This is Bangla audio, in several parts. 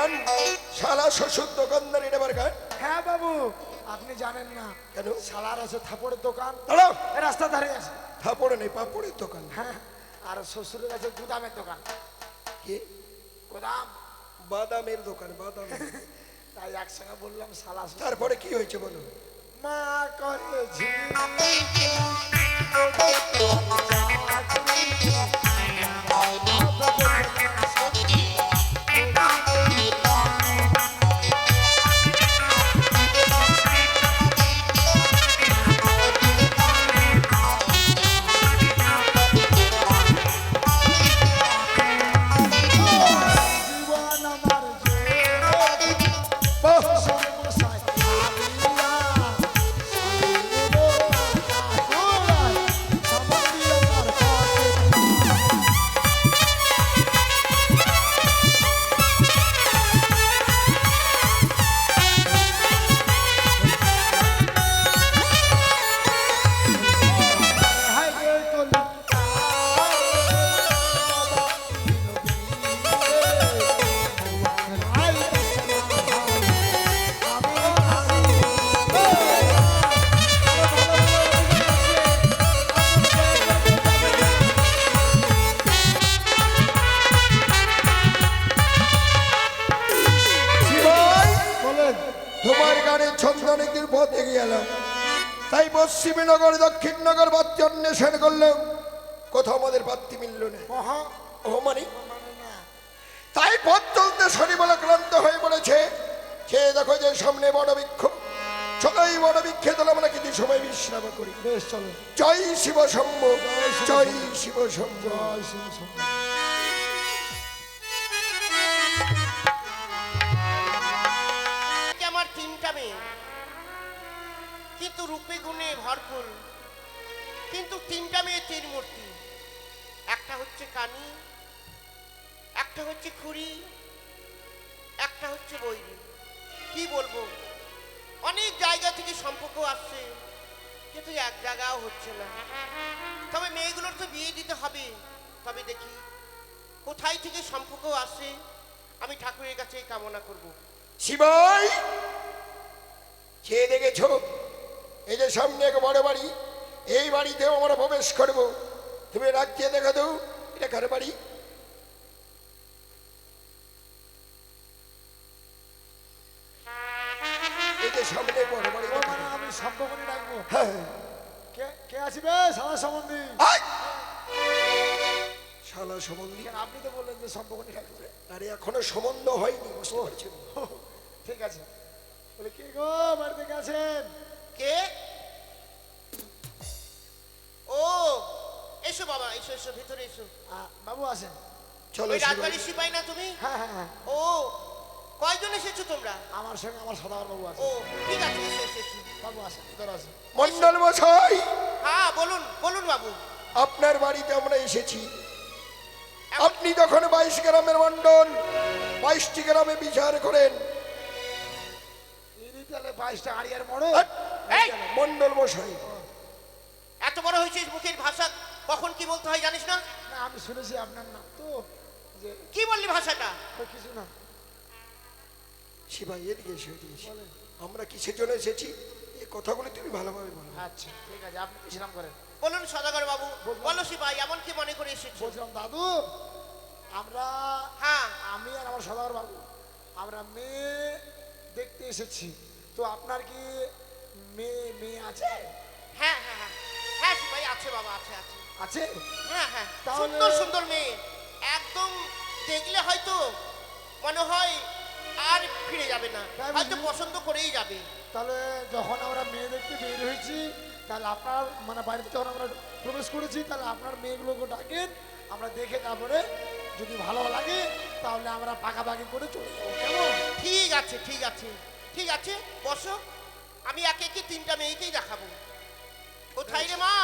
গান শালা শ্বশুর দোকানদার এটা আবার গান। হ্যাঁ বাবু আপনি জানেন না কেন? শালার আছে থাপড়ের দোকান। রাস্তা ধারে আছে। থাপড়ে নেই পাপড়ের দোকান। হ্যাঁ আর শ্বশুরের আছে গুদামের দোকান। কি? গোদাম। বাদামের দোকান বাদাম। তাই একসঙ্গে বললাম শালা তারপরে কি হয়েছে বলো? মা করে তাই পশ্চিমী নগর দক্ষিণ নগর বাচ্চা অন্বেষণ করলাম কোথাও আমাদের বাত্তি মিলল না। মানে? তাই পথ চলতে শনি বলে ক্লান্ত হয়ে পড়েছে। সে দেখো যে সামনে বড় বৃক্ষ চলো এই বড় বৃক্ষে তোলা আমরা কিছু সময় বিশ্রাম করি। বেশ চলো। জয় শিব শম্ভ। জয় শিব শম্ভ। জয় শিব শম্ভু। কিন্তু রূপে গুণে ভরপুর। কিন্তু তিনটা মেয়ে তিন মূর্তি একটা হচ্ছে কানি, একটা হচ্ছে খুড়ি, একটা হচ্ছে বৈরি। কি বলব? অনেক জায়গা থেকে সম্পর্ক আসছে, কিন্তু এক জায়গাও হচ্ছে না। তবে মেয়েগুলোর তো বিয়ে দিতে হবে। তবে দেখি, কোথায় থেকে সম্পর্ক আসে, আমি ঠাকুরের কাছে কামনা করব। শিবাই! খেয়ে দেখেছ? এই যে সামনে এক বড় বাড়ি এই বাড়িতেও আমরা প্রবেশ করব। তুমি রাখিয়ে দেখা দাও এটা কার বাড়ি? এই যে সামনে বড় বাড়ি। আমি সম্পর্কনি ডাকবো হ্যাঁ। কে কে আসবে? সাদা সম্বন্ধী। আয়! শালা সম্বন্ধী। কেন আপনি তো বললেন যে ডাকবে আরে এখনও সম্বন্ধ হয়নি বুঝতে পারছেন? ঠিক আছে। বলে কে গো বাড়ি থেকে আছেন? কে? ও এসো বাবা এসো এসো ভিতরে এসো। বাবু আসেন। চলো রাজবাড়ির সিপাই না তুমি? হ্যাঁ হ্যাঁ হ্যাঁ। ও কয়জন এসেছ তোমরা? আমার সঙ্গে আমার সদাগর বাবু আছে। ও ঠিক আছে এসো এসো, বাবু আসেন ভিতরে আসেন। মন্ডল মশাই! হ্যাঁ বলুন বলুন বাবু। আপনার বাড়িতে আমরা এসেছি। আপনি যখন বাইশ গ্রামের মন্ডল বাইশটি গ্রামে বিচার করেন। বাইশটা আড়িয়ার মোড় আর এই! মন্ডল মশাই। এত বড় হয়েছিস মুখের ভাষা কখন কি বলতে হয় জানিস না? না আমি শুনেছি আপনার নাম তো যে কি বললি ভাষাটা? কিছু না। শিবাই এদিকে এসে এদিকে। আমরা কিসের জন্য এসেছি? এই কথাগুলো তুমি ভালোভাবে বলো। আচ্ছা ঠিক আছে আপনি বিশ্রাম করেন। বলুন সদাগর বাবু। বলো সিপাই এমন কি মনে করে এসেছ? বলছিলাম দাদু আমরা হ্যাঁ। আমি আর আমার সদাগর বাবু আমরা মেয়ে দেখতে এসেছি। তো আপনার কি মেয়ে মেয়ে আছে? হ্যাঁ হ্যাঁ হ্যাঁ। হ্যাঁ আছে বাবা আছে আছে। আছে? হ্যাঁ হ্যাঁ। সুন্দর সুন্দর মেয়ে। একদম দেখলে হয়তো মনে হয় আর ফিরে যাবে না। হয়তো পছন্দ করেই যাবে। তাহলে যখন আমরা মেয়ে দেখতে বের হয়েছি তাহলে আপনার মানে বাড়িতে যখন আমরা প্রবেশ করেছি তাহলে আপনার মেয়েগুলোকে ডাকেন আমরা দেখে তারপরে যদি ভালো লাগে তাহলে আমরা পাকাপাকি করে চলে যাব। কেমন? ঠিক আছে ঠিক আছে। ঠিক আছে বসো। আমি একে একে তিনটা মেয়েকেই দেখাবো? কোথায় রে মা?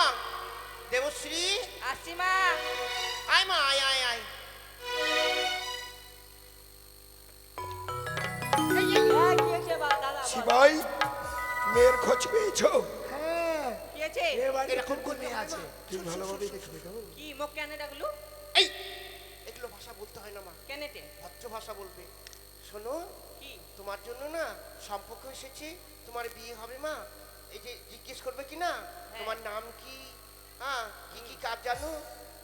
দেবশ্রী? আসি মা। আয় মা আয় আয় আয়। হ্যাঁ। শিবাই মেয়ের খোঁজ পেয়েছ? হ্যাঁ। কোন কোন মেয়ে আছে? তুমি ভালোভাবে দেখবে কি মুখ কেন ডাকলু এই এগুলো ভাষা বলতে হয় না মা। কেনেতে ভদ্র ভাষা বলবে। শোনো তোমার জন্য না সম্পর্ক এসেছে। তোমার বিয়ে হবে মা। এই যে জিজ্ঞেস করবে কি না? তোমার নাম কি? হ্যাঁ কি কি কাজ জানো?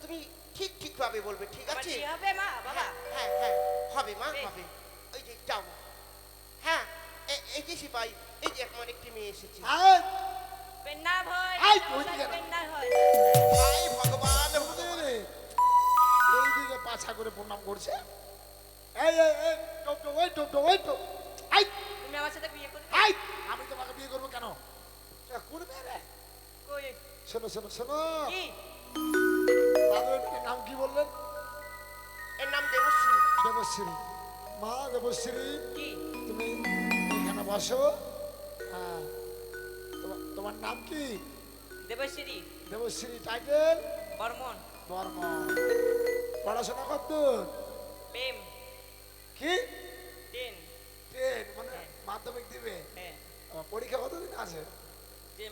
তুমি ঠিক ঠিক ভাবে বলবে ঠিক আছে? হবে মা? বাবা। হ্যাঁ হ্যাঁ হ্যাঁ হবে মা হবে। ওই যে যাও। হ্যাঁ এই যে সিপাই? এই যে এখন একটি মেয়ে এসেছে। ভয়। না। ভগবান এই দিকে পাছা করে প্রণাম করছে। এই এই এই ওই টোক টোক ওই টোক আই তুমি আমার সাথে বিয়ে করবে? আই! আমি তোমাকে বিয়ে করব কেন? এ, করবে রে? কই? শোনো শোনো শোনো। কি? দাদু নাম কি বললেন? এর নাম দেবশ্রী। দেবশ্রী। মা দেবশ্রী। কি? তুমি এখানে বসো। হ্যাঁ। তোমার- তোমার নাম কি? দেবশ্রী। দেবশ্রী টাইটেল? বর্মন। বর্ম পড়াশোনা কত প্রেম। কি? মাধ্যমিক দিবে? হ্যাঁ। পরীক্ষা কতদিন আছে? যে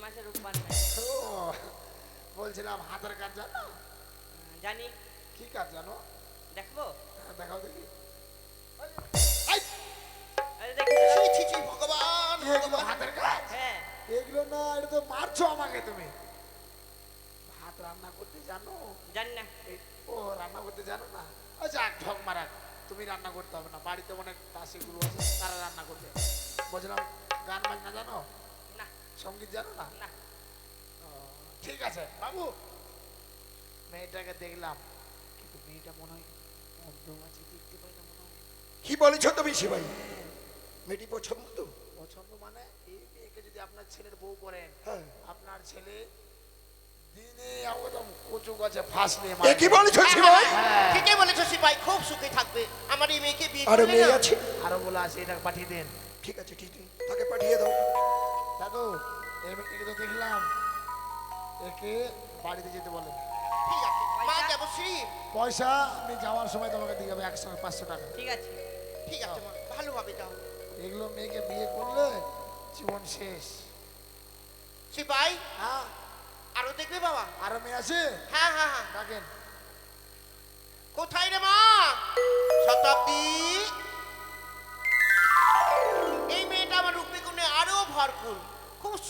ও বলছিলাম হাতের কাজ জানো? জানি। কি কাজ জানো? দেখব? হ্যাঁ, দেখাও দেখি। আরে দেখি ছি, ছি, ছি, ভগবান হাতের কাজ হ্যাঁ। এগুলো না এটা তো মারছো আমাকে তুমি। ভাত রান্না করতে জানো? জানি না। ও রান্না করতে জানো না? ঠক মারা তুমি রান্না করতে হবে না। বাড়িতে অনেক দাসী গুরু আছে তারা রান্না করবে। বলছিলাম গান বাজনা জানো? না। সংগীত জানো না? না। ঠিক আছে বাবু। মেয়েটাকে দেখলাম কিন্তু মেয়েটা মনে হয় অন্ধ আছে দেখতে পাই না মনে হয়। কি বলেছ তুমি সিপাই মেয়েটি পছন্দ? তো পছন্দ মানে এই মেয়েকে যদি আপনার ছেলের বউ করেন হ্যাঁ। আপনার ছেলে দিনে একদম কচু গাছে ফাঁস নিয়ে এ মারে কি বলেছ সিপাই হ্যাঁ। ঠিকই বলেছ সিপাই খুব সুখে থাকবে। আমার এই মেয়েকে বিয়ে আরও মেয়ে আছে? আরও বলে আছে এটা পাঠিয়ে দেন। ঠিক আছে ঠিক আছে তাকে পাঠিয়ে দাও। দাদু এই মেয়েকে তো দেখলাম। একে বাড়িতে যেতে বলেন মা দেবশ্রী। পয়সা আমি যাওয়ার সময় তোমাকে দিয়ে যাব একশো পাঁচশো টাকা। ঠিক আছে। ঠিক আছে মা। ভালোভাবে যাও এগুলো মেয়েকে বিয়ে করলে জীবন শেষ। সিপাই? হ্যাঁ। আরও দেখবে বাবা? আরও মেয়ে আছে? হ্যাঁ হ্যাঁ হ্যাঁ। ডাকেন। কোথায় রে মা? শতাব্দী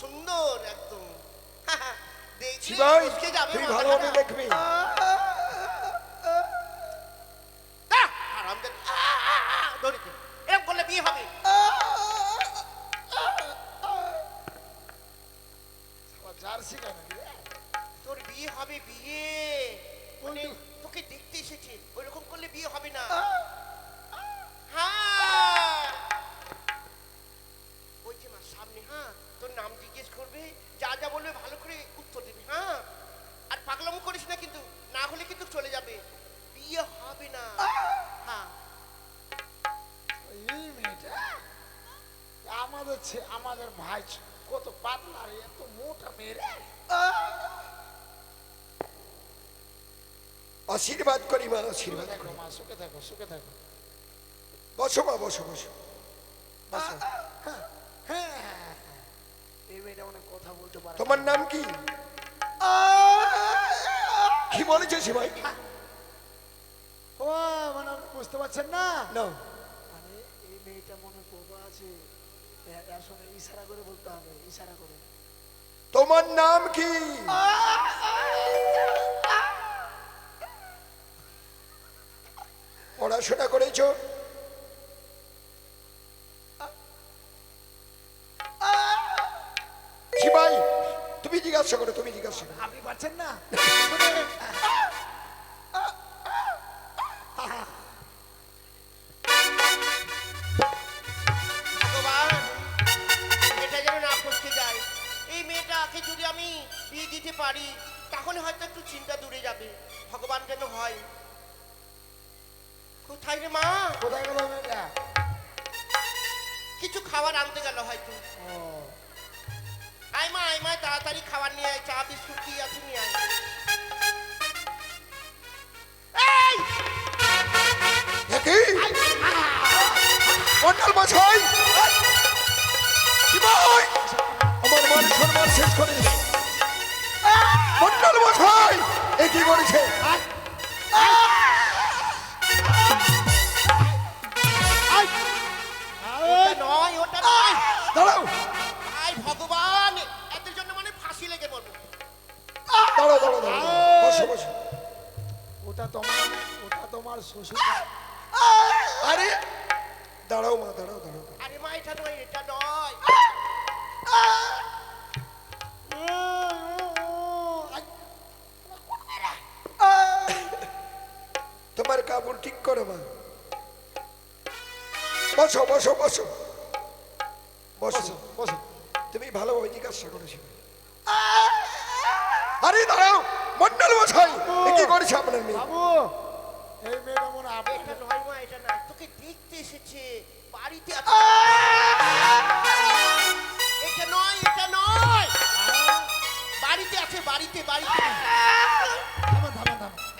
সুন্দর একদম। দেখবে। পাতলা রে এত মোটা মেয়ে আশীর্বাদ করি মা আশীর্বাদ করি। মা সুখে থাকো সুখে থাকো। বসো মা বসো বসো। তোমার নাম কি? কি বলেছে সিপাই ও মানে বুঝতে পারছেন না? না এই মেয়েটা মনে বোবা আছে। এ- ইশারা করে বলতে হবে ইশারা করে। তোমার নাম কি? পড়াশোনা করেছ? তুমি জিজ্ঞাসা করো তুমি জিজ্ঞাসা করো। আপনি পারছেন না? পারি তাহলে হয়তো একটু চিন্তা দূরে যাবে। ভগবান যেন হয়। কোথায় রে মা? কোথায় গেল মেয়েটা কিছু খাবার আনতে গেল হয়তো। আয় মা আয় মা তাড়াতাড়ি খাবার নিয়ে আয় চা বিস্কুট কি আছে নিয়ে আয়। মন্ডল মশাই! আমার মান সম্মান শেষ করে মন্ডল মশাই! এ কি করেছে? আয়! দাঁড়াও। আই ভগবান এদের জন্য মানে ফাঁসি লেগে পড়ব। দাঁড়াও দাঁড়াও দাঁড়াও বসো বসো। ওটা তোমার ওটা তোমার শ্বশুর। আরে! দাঁড়াও মা দাঁড়াও দাঁড়াও। আরে মা এটা নয় এটা নয়। করো মা। বসো বসো বসো। বসো বসো তুমি ভালোভাবে জিজ্ঞাসা করেছ। আরে দাঁড়াও মন্ডল এ কি করেছে আপনার মেয়ে? বাবু এই মেয়েটা মনে আপনার নয় মা এটা নয়। তোকে দেখতে এসেছে বাড়িতে এটা নয় এটা নয়। বাড়িতে আছে বাড়িতে বাড়িতে।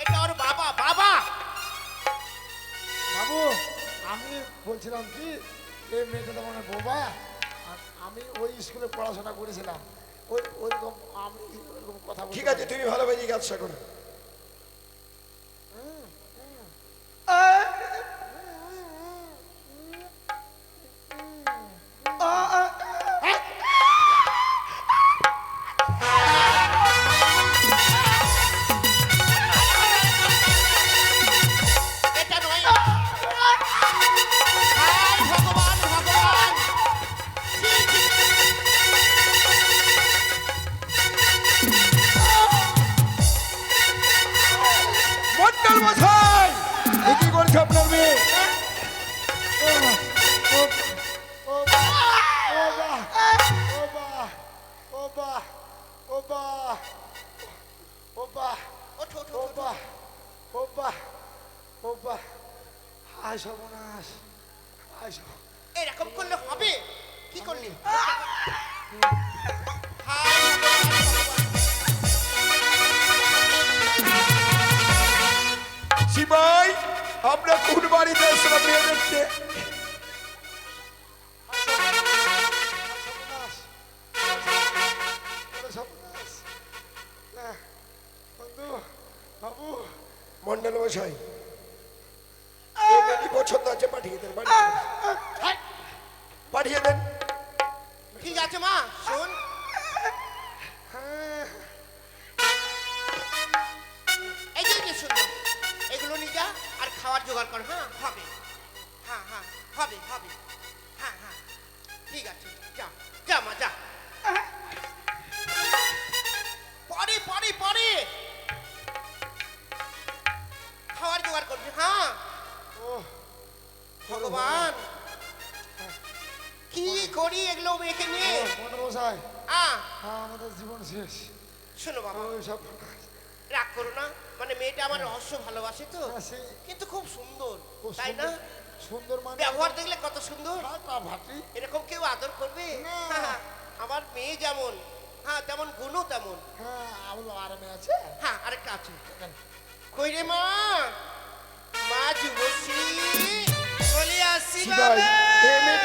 এটা ওর বাবা বাবা। বাবু আমি বলছিলাম কি এই মেয়েটা তো মানে বোবা। আর আমি ওই স্কুলে পড়াশোনা করেছিলাম। ওই ওইরকম আমি ওইরকম কথা ঠিক আছে তুমি ভালোভাবে জিজ্ঞাসা করো। বা। হায় সর্বনাশ হায় সর্ব- এরকম করলে হবে? কি করলি? ভগবান। আমরা কোন বাড়িতে মেয়ে দেখতে বাবু মন্ডল মশাই পছন্দ আছে পাঠিয়ে দেন পাঠিয়ে দেন। জোগাড় কর হ্যাঁ হবে। হ্যাঁ হ্যাঁ হবে হবে। হ্যাঁ হ্যাঁ। ঠিক আছে যা যা মা যা। পরে পরে পরে। খাওয়ার জোগাড় করবি হ্যাঁ। ও ভগবান। কি করি এগুলো মেয়েকে নিয়ে? আ। হ্যাঁ আমাদের জীবন শেষ। শোনো বাবা। ওই সব রাগ করো না। মানে মেয়েটা আমার রহস্য ভালোবাসে তো। হ্যাঁ, কিন্তু খুব সুন্দর তাই না? সুন্দর- মানে ব্যবহার দেখলে কত সুন্দর? এরকম কেউ আদর করবে? হ্যাঁ, আমার মেয়ে যেমন হ্যাঁ তেমন গুণও তেমন। হ্যাঁ আমার আরামে আছে? হ্যাঁ আরেকটা আছে। কই রে মা? মা যুবশ্রী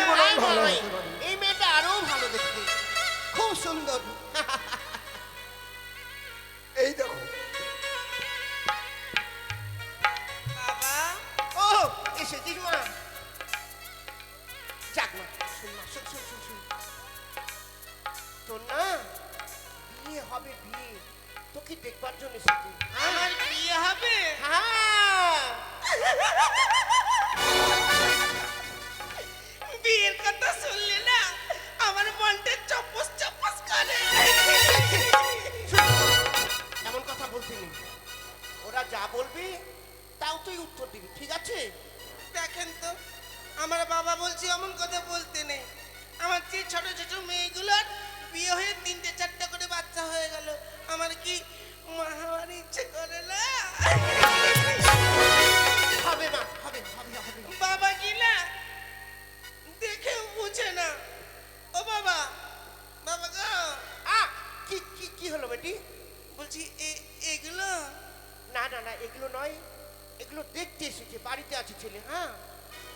হয় হতে পারে এই মেয়েটা আরও ভালো দেখতে। খুব সুন্দর। তোকে দেখবার জন্য এসেছি আমার বিয়ে হবে? হ্যাঁ। বিয়ের কথা শুনলে না আমার মনটা চপস চপস করে। এমন কথা বলতে নেই। ওরা যা বলবে তাও তুই উত্তর দিবি ঠিক আছে? দেখেন তো আমার বাবা বলছে এমন কথা বলতে নেই। আমার যে ছোট ছোট মেয়েগুলোর বিয়ে হয়ে তিনটে চারটে কি মা হওয়ার ইচ্ছে করে না? হবে মা হবে বাবা কি না? দেখেও বুঝে না। ও বাবা বাবা গো। আ কি কি কি হলো বেটি? বলছি এ- এগুলো? না না না এগুলো নয়। এগুলো দেখতে এসেছে বাড়িতে আছে ছেলে হ্যাঁ?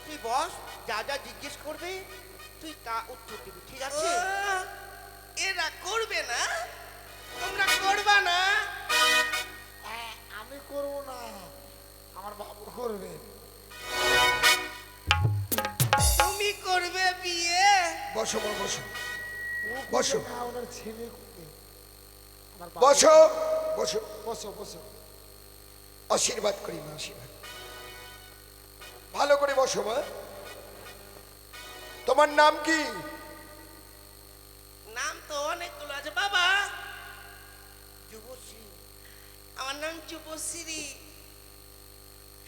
তুই বস যা যা জিজ্ঞেস করবে তুই তা উত্তর দিবি ঠিক আছে? এরা করবে না? তোমরা করবা না? আমি করব না। আমার বাবু করবে। তুমি করবে বিয়ে? বসো বসো। বসো। ওনার ছেলে করবে। আমার বাবা- বসো বসো। বসো বসো। আশীর্বাদ করি মা আশীর্বাদ। ভালো করে বসো মা। তোমার নাম কি? নাম তো অনেকগুলো আছে বাবা। আমার নাম যুবশ্রী।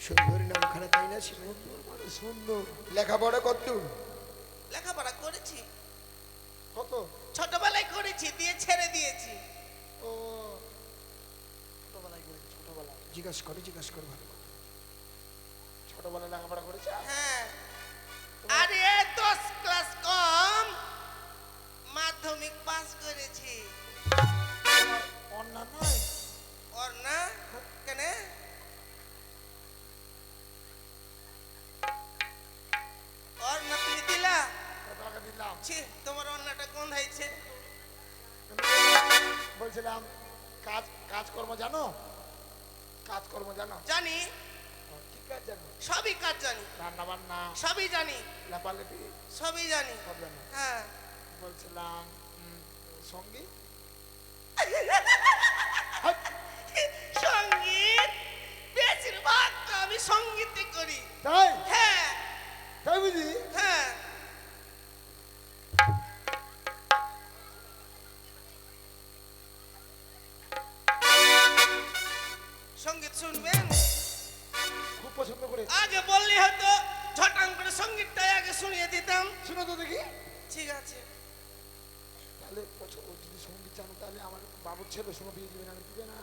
সুন্দর নাম খানা তাই না? ছিল সুন্দর। লেখাপড়া কতদূর লেখাপড়া করেছি। কত? ছোটবেলায় করেছি দিয়ে ছেড়ে দিয়েছি। ও। ছোটবেলায় করেছে ছোটবেলায়। জিজ্ঞাস করো জিজ্ঞাস করো ভালো। ছোটবেলায় লেখাপড়া করেছে? হ্যাঁ। আরে দশ ক্লাস কম। মাধ্যমিক পাস করেছি। অন্যান্য নয়? ওর না কেন ওর না তুমি দিলা দিলাম ছি তোমার অন্যটা কোন হয়েছে বলছিলাম কাজ কাজকর্ম জানো? কাজকর্ম জানো? জানি। কি কাজ জানো? সবই কাজ জানি। রান্না বান্না সবই জানি। লেপালেপি। সবই জানি। সব জানো? হ্যাঁ। বলছিলাম উম, সঙ্গীতে করি। তাই? হ্যাঁ। তাই বুঝি হ্যাঁ। সংগীত শুনবেন? খুব পছন্দ করে। আগে বললে হয়তো ঝটাং করে সঙ্গীতটাই আগে শুনিয়ে দিতাম। শুনো তো দেখি। ঠিক আছে। তাহলে যদি সংগীত জানো তাহলে আমার বাবুর ছেলে শোনো বিয়ে দিবে না দিবে না।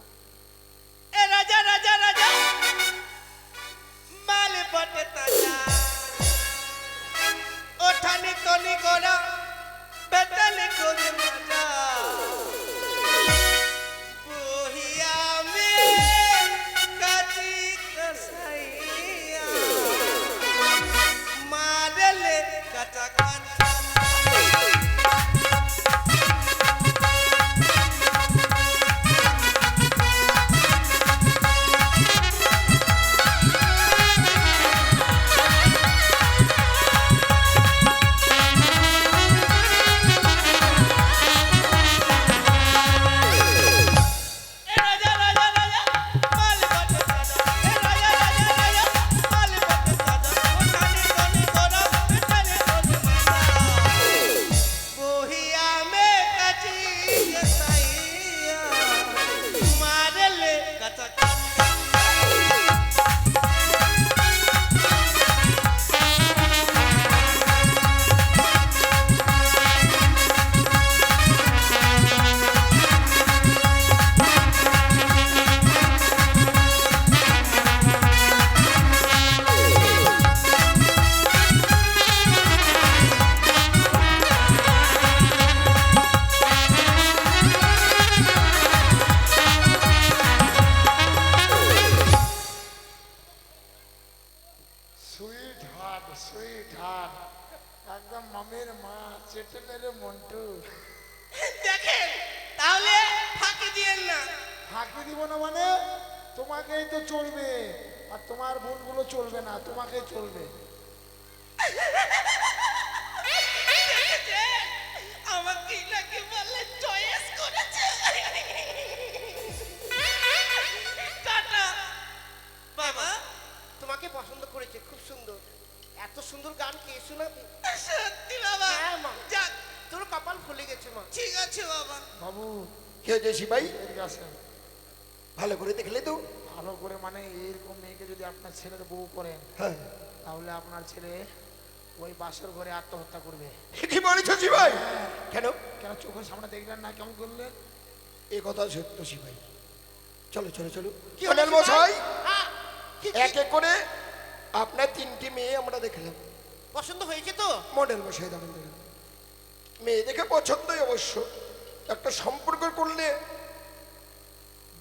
কে হয়েছে সিপাই ভালো করে দেখলে তো। ভালো করে মানে এরকম মেয়েকে যদি আপনার ছেলের বউ করেন হ্যাঁ। তাহলে আপনার ছেলে ওই বাসর ঘরে আত্মহত্যা করবে। কি বলেছ সিপাই কেন? কেন চোখের সামনে দেখলেন না? কেমন করলেন এ কথা সত্য সিপাই চলো চলো চলো। কি হলো কর্নেল মশাই? হ্যাঁ, কি- কি- এক এক করে আপনার তিনটি মেয়ে আমরা দেখলাম। পছন্দ হয়েছে তো? মডেল মশাই দাঁড়ান মেয়ে দেখে পছন্দই অবশ্য। একটা সম্পর্ক করলে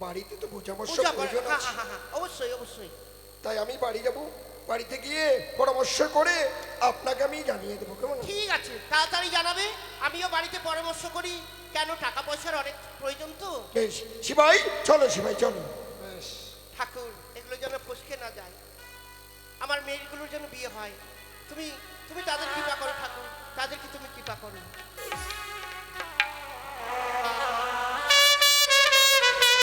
বাড়িতে তো বোঝাপড়া প্রয়োজন হ্যাঁ আছে। হ্যাঁ হ্যাঁ অবশ্যই অবশ্যই। তাই আমি বাড়ি যাব বাড়িতে গিয়ে পরামর্শ করে আপনাকে আমি জানিয়ে দেবো কেমন? ঠিক আছে তাড়াতাড়ি জানাবে আমিও বাড়িতে পরামর্শ করি। কেন টাকা পয়সার অনেক প্রয়োজন তো? বেশ শিবাই চলো শিবাই চলো। বেশ। ঠাকুর এগুলো যেন ফসকে না যায়। আমার মেয়েগুলোর যেন বিয়ে হয়। তুমি তুমি তাদের কৃপা করো ঠাকুর। তাদেরকে তুমি কৃপা করো।